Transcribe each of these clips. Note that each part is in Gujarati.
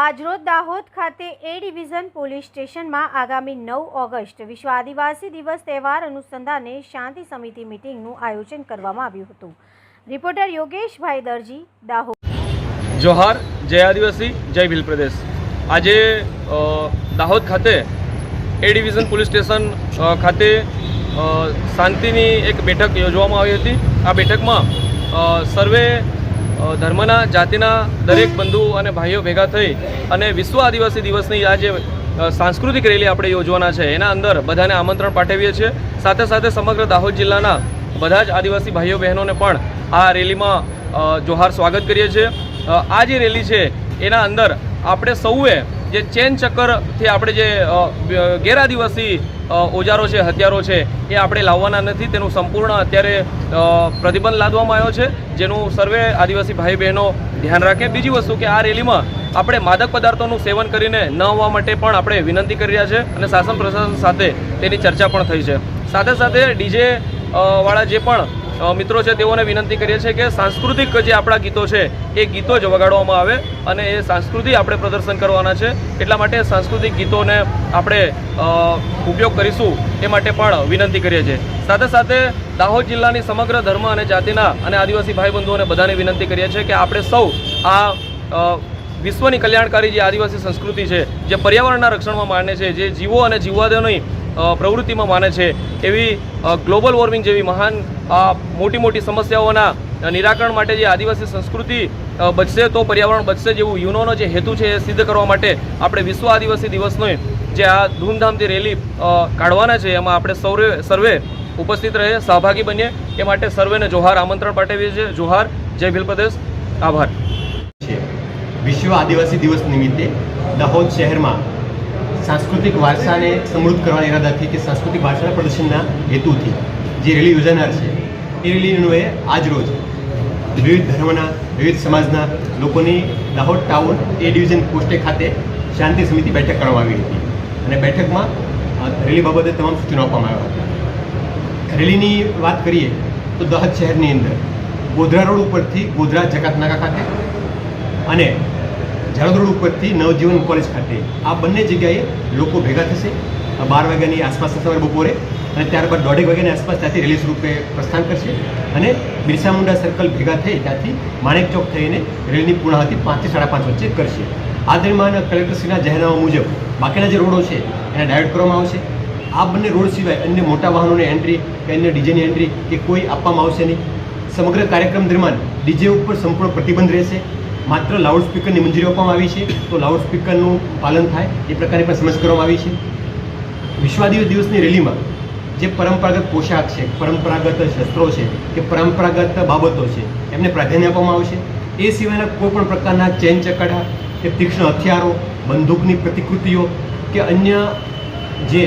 આજરોજ દાહોદ ખાતે એ ડિવિઝન પોલીસ સ્ટેશનમાં આગામી નવ ઓગસ્ટ વિશ્વ આદિવાસી દિવસ તહેવાર અનુસંધાને શાંતિ સમિતિ મિટિંગનું આયોજન કરવામાં આવ્યું હતું. રિપોર્ટર યોગેશભાઈ દરજી, દાહોદ. જોહાર, જય આદિવાસી, જય ભીલ પ્રદેશ આજે દાહોદ ખાતે એ ડિવિઝન પોલીસ સ્ટેશન ખાતે શાંતિની એક બેઠક યોજવામાં આવી હતી. આ બેઠકમાં સર્વે ધર્મના, જાતિના દરેક બંધુ અને ભાઈઓ ભેગા થઈ અને વિશ્વ આદિવાસી દિવસની આ જે સાંસ્કૃતિક રેલી આપણે યોજવાના છે, એના અંદર બધાને આમંત્રણ પાઠવીએ છીએ. સાથે સાથે સમગ્ર દાહોદ જિલ્લાના બધા જ આદિવાસી ભાઈઓ બહેનોને પણ આ રેલીમાં જોહાર સ્વાગત કરીએ છીએ. આ જે રેલી છે, એના અંદર આપણે સૌએ જે ચેન ચક્કરથી આપણે જે ગેરઆદિવાસી ઓજારો છે, હથિયારો છે, એ આપણે લાવવાના નથી. તેનું સંપૂર્ણ અત્યારે પ્રતિબંધ લાદવામાં આવ્યો છે. જેનું સર્વે આદિવાસી ભાઈ બહેનો ધ્યાન રાખે. બીજી વસ્તુ કે આ રેલીમાં આપણે માદક પદાર્થોનું સેવન કરીને ન આવવા માટે પણ આપણે વિનંતી કરી રહ્યા છે અને શાસન પ્રશાસન સાથે તેની ચર્ચા પણ થઈ છે. સાથે સાથે ડીજે વાળા જે પણ મિત્રો છે, તેઓને વિનંતી કરીએ છીએ કે સાંસ્કૃતિક જે આપણા ગીતો છે, એ ગીતો જ વગાડવામાં આવે અને એ સાંસ્કૃતિ આપણે પ્રદર્શન કરવાના છે. એટલા માટે સાંસ્કૃતિક ગીતોને આપણે ઉપયોગ કરીશું એ માટે પણ વિનંતી કરીએ છીએ. સાથે સાથે દાહોદ જિલ્લાની સમગ્ર ધર્મ અને જાતિના અને આદિવાસી ભાઈ બંધુઓને બધાને વિનંતી કરીએ છીએ કે આપણે સૌ આ વિશ્વની કલ્યાણકારી જે આદિવાસી સંસ્કૃતિ છે, જે પર્યાવરણના રક્ષણમાં માને છે, જે જીવો અને જીવવાદોની પ્રવૃત્તિમાં માને છે એવી ગ્લોબલ વોર્મિંગ જેવી મહાન મોટી મોટી સમસ્યાઓના નિરાકરણ માટે જે આદિવાસી સંસ્કૃતિ બચશે તો પર્યાવરણ બચશે જેવું યુનોનો જે હેતુ છે એ સિદ્ધ કરવા માટે આપણે વિશ્વ આદિવાસી દિવસનો જે આ ધૂમધામથી રેલી કાઢવાના છે, એમાં આપણે સૌરે, સર્વે ઉપસ્થિત રહે સહભાગી બનીએ. એ માટે સર્વેને જોહાર, આમંત્રણ પાઠવીએ છીએ. જોહાર. જય ભીલ પ્રદેશ. આભાર. વિશ્વ આદિવાસી દિવસ નિમિત્તે દાહોદ શહેરમાં સાંસ્કૃતિક વારસાને સમૃદ્ધ કરવાના ઈરાદાથી કે સાંસ્કૃતિક વારસાના પ્રદર્શનના હેતુથી જે રેલી યોજાનાર છે, એ રેલી એ આજ રોજ વિવિધ ધર્મના, વિવિધ સમાજના લોકોની દાહોદ ટાઉન એ ડિવિઝન પોસ્ટે ખાતે શાંતિ સમિતિ બેઠક કરવામાં આવી હતી. અને બેઠકમાં રેલી બાબતે તમામ સૂચનો આપવામાં આવ્યા હતા. રેલીની વાત કરીએ તો દહદ શહેરની અંદર ગોધરા રોડ ઉપરથી ગોધરા જકાતનાકા ખાતે અને રોડ ઉપરથી નવજીવન કોલેજ ખાતે આ બંને જગ્યાએ લોકો ભેગા થશે. બાર વાગ્યાની આસપાસ સવારે બપોરે અને ત્યારબાદ દોઢેક વાગ્યાની આસપાસ ત્યાંથી રેલી સ્વરૂપે પ્રસ્થાન કરશે અને બિરસા મુંડા સર્કલ ભેગા થઈ ત્યાંથી માણેક ચોક થઈને રેલીની પૂર્ણાહતિ પાંચથી સાડા પાંચ વચ્ચે કરશે. આ દરમિયાન કલેક્ટરશ્રીના જાહેરનામા મુજબ બાકીના જે રોડો છે એને ડાયવર્ટ કરવામાં આવશે. આ બંને રોડ સિવાય અન્ય મોટા વાહનોની એન્ટ્રી કે અન્ય ડીજેની એન્ટ્રી કે કોઈ આપવામાં આવશે નહીં. સમગ્ર કાર્યક્રમ દરમિયાન ડીજે ઉપર સંપૂર્ણ પ્રતિબંધ રહેશે. માત્ર લાઉડસ્પીકરની મંજૂરી આપવામાં આવી છે તો લાઉડસ્પીકરનું પાલન થાય એ પ્રકારની પણ સમજ કરવામાં આવી છે. વિશ્વાદિવ દિવસની રેલીમાં જે પરંપરાગત પોશાક છે, પરંપરાગત શસ્ત્રો છે કે પરંપરાગત બાબતો છે, એમને પ્રાધાન્ય આપવામાં આવશે. એ સિવાયના કોઈ પણ પ્રકારના ચેન ચકડા કે તીક્ષ્ણ હથિયારો, બંદૂકની પ્રતિકૃતિઓ કે અન્ય જે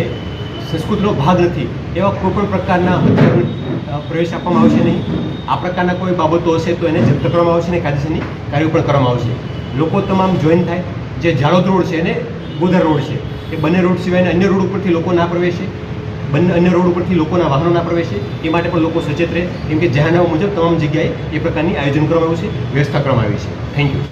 સંસ્કૃતિનો ભાગ નથી, એવા કોઈ પણ પ્રકારના હથિયારો પ્રવેશ આપવામાં આવશે નહીં. આ પ્રકારના કોઈ બાબતો હશે તો એને જપ્ત કરવામાં આવશે ને કાયદેસરની કાર્યો પણ કરવામાં આવશે. લોકો તમામ જોઈન થાય. જે ઝાલોદ રોડ છે અને ગોધર રોડ છે. એ બંને રોડ સિવાયના અન્ય રોડ ઉપરથી લોકો ના પ્રવેશે. બંને અન્ય રોડ ઉપરથી લોકોના વાહનો ના પ્રવેશે. એ માટે પણ લોકો સચેત રહે. કેમ કે જાહેરનામા મુજબ તમામ જગ્યાએ એ પ્રકારની આયોજન કરવામાં આવ્યું છે, વ્યવસ્થા કરવામાં આવી છે. Thank you